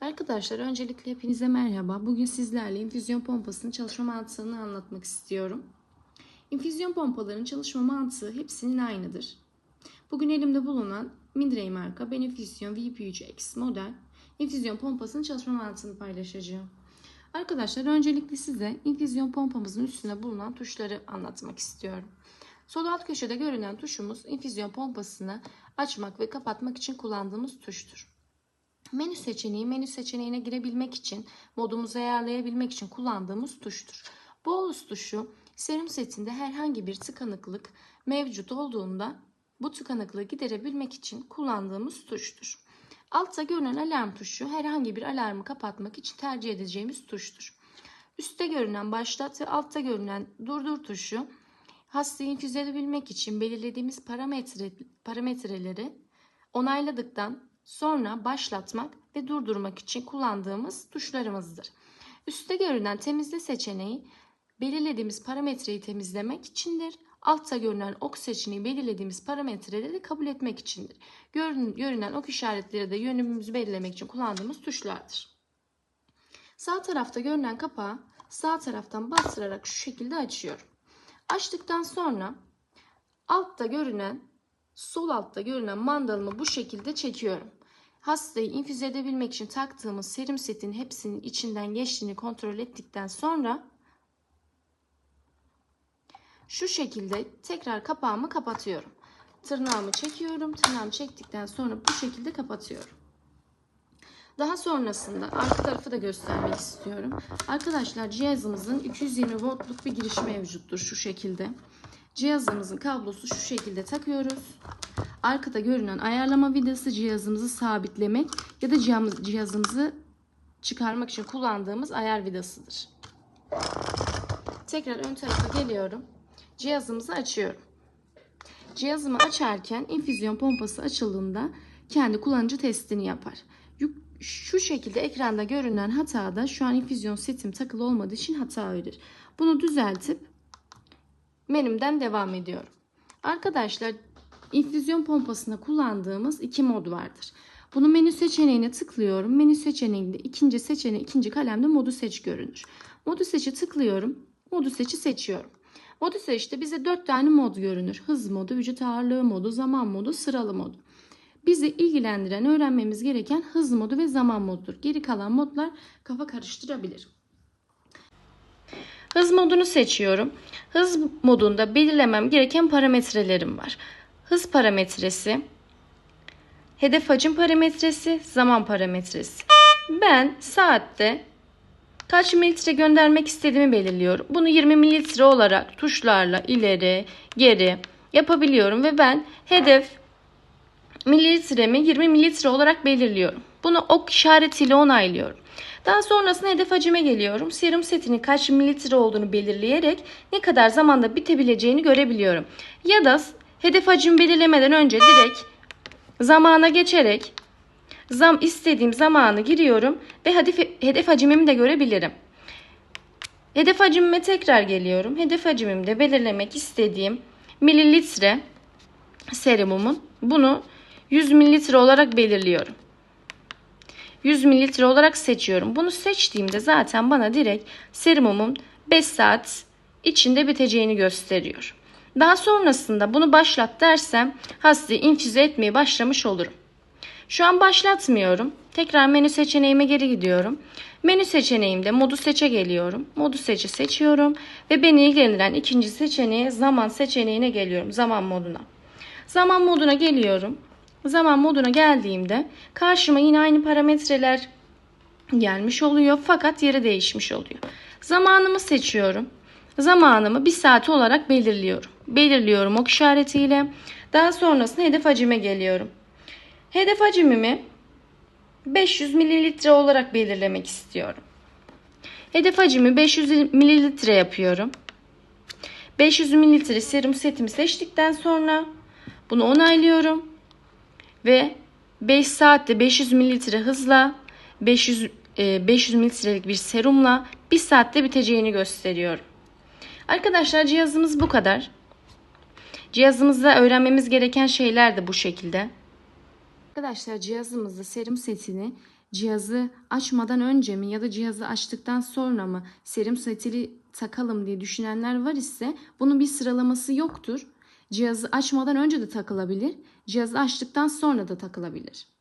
Arkadaşlar öncelikle hepinize merhaba. Bugün sizlerle infüzyon pompasının çalışma mantığını anlatmak istiyorum. İnfüzyon pompalarının çalışma mantığı hepsinin aynıdır. Bugün elimde bulunan Mindray marka Beneficyon VP3X model infüzyon pompasının çalışma mantığını paylaşacağım. Arkadaşlar öncelikle size infüzyon pompamızın üstüne bulunan tuşları anlatmak istiyorum. Sol alt köşede görünen tuşumuz infüzyon pompasını açmak ve kapatmak için kullandığımız tuştur. Menü seçeneği menü seçeneğine girebilmek için modumuzu ayarlayabilmek için kullandığımız tuştur. Bolus tuşu serum setinde herhangi bir tıkanıklık mevcut olduğunda bu tıkanıklığı giderebilmek için kullandığımız tuştur. Altta görünen alarm tuşu herhangi bir alarmı kapatmak için tercih edeceğimiz tuştur. Üstte görünen başlat ve altta görünen durdur tuşu hastayı infüze edebilmek için belirlediğimiz parametre, parametreleri onayladıktan sonra başlatmak ve durdurmak için kullandığımız tuşlarımızdır. Üstte görünen temizle seçeneği belirlediğimiz parametreyi temizlemek içindir. Altta görünen ok seçeneği belirlediğimiz parametreleri kabul etmek içindir. Görün, görünen ok işaretleri de yönümüzü belirlemek için kullandığımız tuşlardır. Sağ tarafta görünen kapağı sağ taraftan bastırarak şu şekilde açıyorum. Açtıktan sonra altta görünen sol altta görünen mandalımı bu şekilde çekiyorum. Hastayı infüze edebilmek için taktığımız serum setin hepsinin içinden geçtiğini kontrol ettikten sonra şu şekilde tekrar kapağımı kapatıyorum. Tırnağımı çekiyorum. Tırnağımı çektikten sonra bu şekilde kapatıyorum. Daha sonrasında arka tarafı da göstermek istiyorum. Arkadaşlar cihazımızın 220 voltluk bir giriş mevcuttur şu şekilde. Cihazımızın kablosu şu şekilde takıyoruz. Arkada görünen ayarlama vidası cihazımızı sabitlemek ya da cihazımızı çıkarmak için kullandığımız ayar vidasıdır. Tekrar ön tarafa geliyorum. Cihazımızı açıyorum. Cihazımı açarken infüzyon pompası açıldığında kendi kullanıcı testini yapar. Şu şekilde ekranda görünen hatada şu an infüzyon setim takılı olmadığı için hata verir. Bunu düzeltip menümden devam ediyorum. Arkadaşlar infüzyon pompasında kullandığımız iki mod vardır. Bunu menü seçeneğine tıklıyorum. Menü seçeneğinde ikinci seçeneği ikinci kalemde modu seç görünür. Modu seçi tıklıyorum. Modu seçi seçiyorum. Modu seçte bize dört tane mod görünür. Hız modu, vücut ağırlığı modu, zaman modu, sıralı modu. Bizi ilgilendiren, öğrenmemiz gereken hız modu ve zaman modudur. Geri kalan modlar kafa karıştırabilir. Hız modunu seçiyorum. Hız modunda belirlemem gereken parametrelerim var. Hız parametresi, hedef hacim parametresi, zaman parametresi. Ben saatte kaç mililitre göndermek istediğimi belirliyorum. Bunu 20 mililitre olarak tuşlarla ileri, geri yapabiliyorum ve ben hedef mililitremi 20 mililitre olarak belirliyorum. Bunu ok işaretiyle onaylıyorum. Daha sonrasında hedef hacime geliyorum. Serum setinin kaç mililitre olduğunu belirleyerek ne kadar zamanda bitebileceğini görebiliyorum. Ya da hedef hacim belirlemeden önce direkt zamana geçerek zam istediğim zamanı giriyorum ve hedef, hedef hacimimi de görebilirim. Hedef hacimime tekrar geliyorum. Hedef hacimimde belirlemek istediğim mililitre serumumun bunu 100 mililitre olarak belirliyorum. 100 mililitre olarak seçiyorum. Bunu seçtiğimde zaten bana direkt serumumun 5 saat içinde biteceğini gösteriyor. Daha sonrasında bunu başlat dersem hastayı infüze etmeye başlamış olurum. Şu an başlatmıyorum. Tekrar menü seçeneğime geri gidiyorum. Menü seçeneğimde modu seçe geliyorum. Modu seçi seçiyorum ve beni ilgilendiren ikinci seçeneğe zaman seçeneğine geliyorum. Zaman moduna. Zaman moduna geliyorum. Zaman moduna geldiğimde karşıma yine aynı parametreler gelmiş oluyor fakat yeri değişmiş oluyor. Zamanımı seçiyorum. Zamanımı bir saat olarak belirliyorum. Belirliyorum ok işaretiyle. Daha sonrasında hedef hacime geliyorum. Hedef hacimimi 500 mililitre olarak belirlemek istiyorum. Hedef hacimi 500 mililitre yapıyorum. 500 mililitre serum setimi seçtikten sonra bunu onaylıyorum. Ve 5 saatte 500 mililitre hızla 500 500 mililitrelik bir serumla 1 saatte biteceğini gösteriyor. Arkadaşlar cihazımız bu kadar. Cihazımızda öğrenmemiz gereken şeyler de bu şekilde. Arkadaşlar cihazımızda serum setini cihazı açmadan önce mi ya da cihazı açtıktan sonra mı serum setili takalım diye düşünenler var ise bunun bir sıralaması yoktur. Cihazı açmadan önce de takılabilir, cihazı açtıktan sonra da takılabilir.